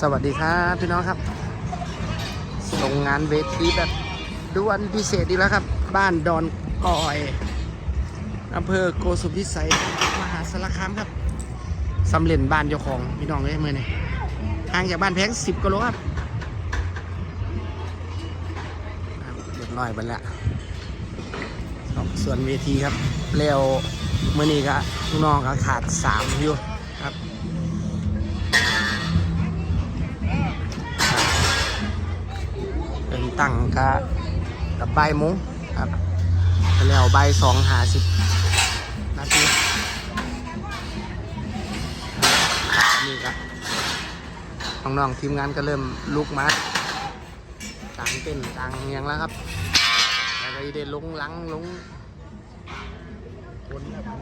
สวัสดีครับพี่น้องครับ ส่งงานเวทีแบบด่วนพิเศษดีแล้วครับ บ้านดอนกอยอำเภอโกสุมพิสัยมหาสารคามครับสำเร็จบ้านเจ้าของพี่น้องเลยเมื่อนี่ห่างจากบ้านแพงสิบกิโลครับเรียบร้อยไปแล้วส่วนเวทีครับแล้วเมื่อนี้ก็ลูกน้องก็ขาดสามอยู่ ตั้งกะกับใบมุ้งครับแล้วใบสองหาสิบนาทีนี่ครับน้องๆทีมงานก็เริ่มลุกมากางเต้นกางเงียงแล้วครับแล้วก็ได้ลงหลังลงบนครับ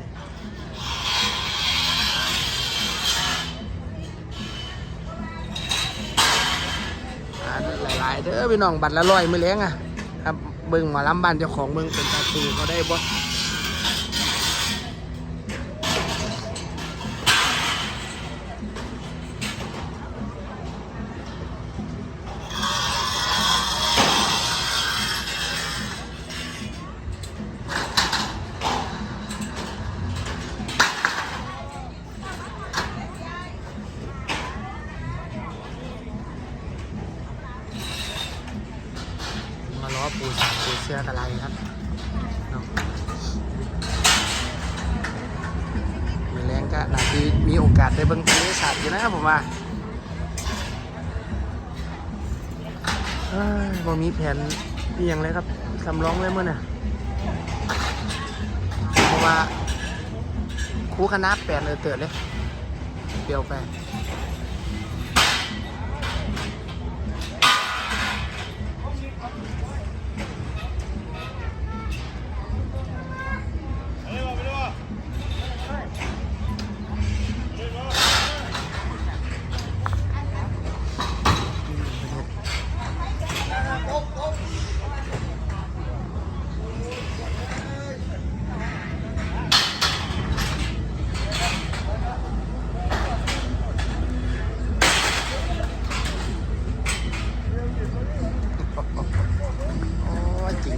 ลายๆเด้อพี่น้องบัตรละร้อยไม่เลี้ยงอะครับเบิ่งหมอลำบ้านเจ้าของเบิ่งเป็นตาตูเขาได้บ่ มาปูสามปูเสื้อกอะไรครับเนาะมีแรงก็นาทีมีโอกาสได้เบิ่งทะเลสาบอยู่นะครับผมว่าเอ้ยบ่มีแผนนี่ยังเลยครับสำรองเลยเมื่อน่ะเพราะว่าครูคณะแปลนเออเติร์ดเลยเดียวไป โอ้ยจริ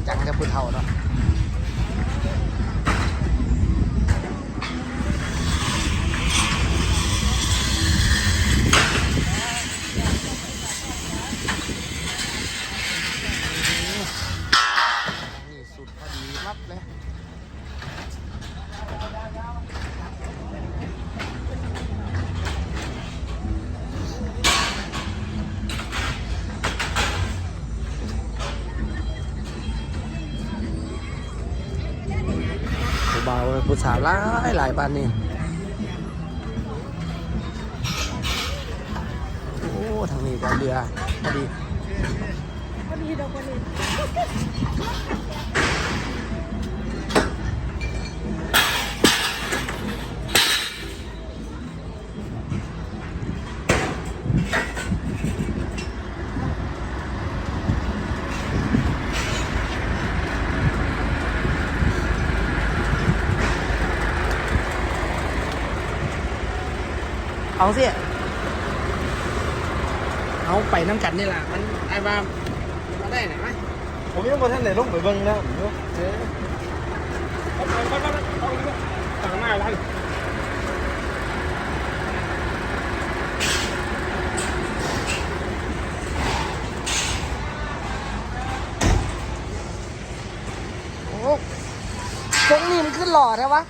งจัาวผู้สาวหลายหลายบ้านนี่โอ้ทางนี้ก็เรือพอดีพอดีดอกพอดี เอาสิเอาไปน้ำกันนี่แหละมันไอ้บ้ามาได้ไหนไหมผมยังบ่ทันได้ลงไปเบิ่งนะผมอยู่เออเอาไปไปไปเอาไปต่างหน้าร้านโอ้ทรงนี้มันขึ้นหล่อแท้วะ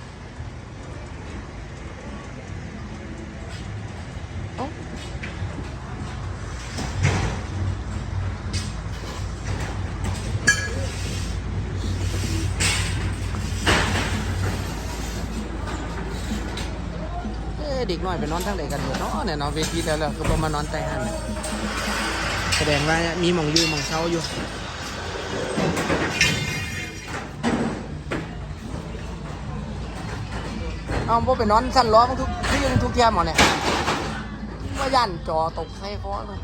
เอ้เด็กน้อยไปนอนทั้งไหนกันหมดเนาะเนี่ยเนาะเวทีแล้วแล้วก็บ่มานอนใต้หันแสดงว่ามีหมองอยู่หมองเช้าอยู่เอาพวกไปนอนชั้นล้อมันทุกที่ยังทุกเทียมหมดเนี่ยว่ายันจอตกใส่คอเลย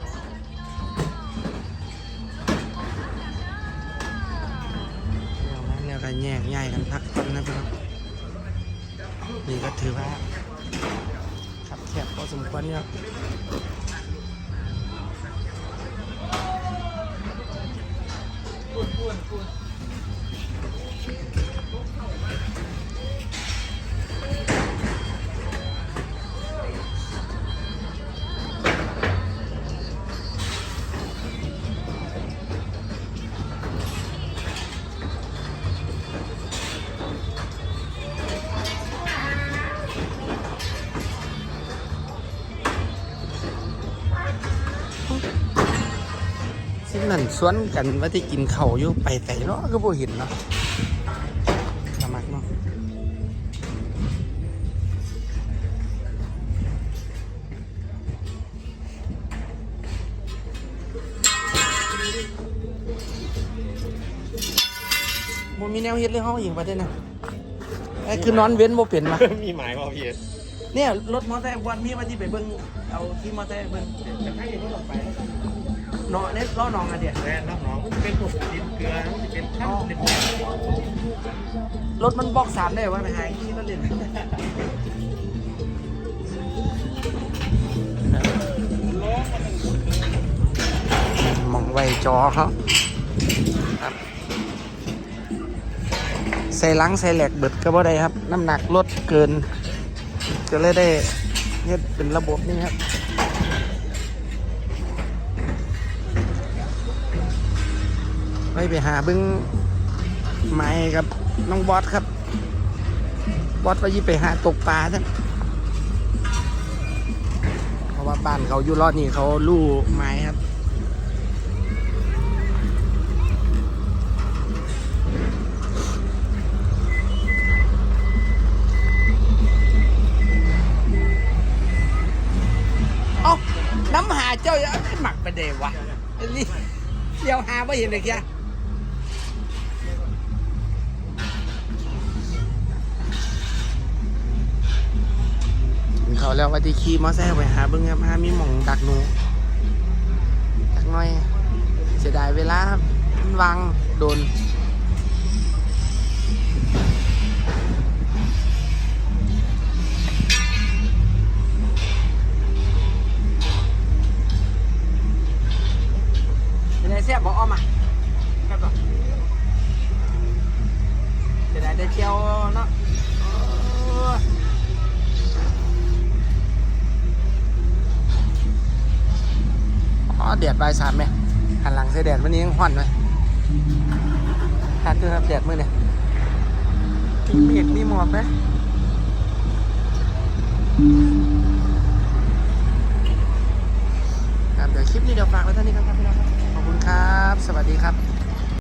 เดี๋ยวนะเนี่ยกันแยกย้ายกันพักกันนะพี่น้องนี่ก็ถือว่า ขับแคบพอสมควรเนี่ยพูดพูดพูด นสวนกันว่าที่กินเขาวอยู่ไปใส่เนาะก็บ่เห็นเนาะสมัครเนาะบ่มีแนวเฮ็ดเลยเฮาอีกประเด็นน่ะไอ้คือนอนเว้นบ่เป็นมามีหมายว่าพี่เนี่ยรถมอเตอร์ไซค์วันมีมาที่ไปเบิ้งเอาที่มอเตอร์ไซค์เบิ้งแต่ถ้าอย่างนี้ลงไป เนาะเนี่ยล้อน้องอะเดียแม่รับน้องมันเป็นพวกดินเกลือมันเป็นขั้นเป็นรถมันบล็อกสามได้ว่าไปหาที่นั่นเด่นมองไวจอเขาครับใส่หลังใส่แหลกเบิดก็บ่ได้ครับ น้ำหนักลดเกินก็เลยได้เฮ็ดเป็นระบบนี้ครับ ไปไปหาเบิ้งไม้กับน้องบอสครับ บอสว่ายี่ไปหาตกปลาท่านเพราะว่าบ้านเขาอยู่รอดนี่เขาลู่ไม้ครับเอาน้ำหาเจ้าอย่าไม่หมักไปเดวะเดี๋ยวหาไม่เห็นเลยแก เขาแล้วว่าที่ขี่มอไซค์ไปหาเบิ้งครับหามีหม่องดักหนูดักหน้อย เสียดายเวลาครับมันวางโดนเป็นไงเสียบอกอ้อมอะครับายสามไหมหันหลังใส่แดดวันนี้ยังห่อนไหมหันด้วยครับแดดมื่อเนี่ยมีเมฆมีหมอกไหมครับเดี๋ยวคลิปนี้เดี๋ยวฝากไว้เท่านี้ครับพี่น้องครับ ขอบคุณครับ สวัสดีครับ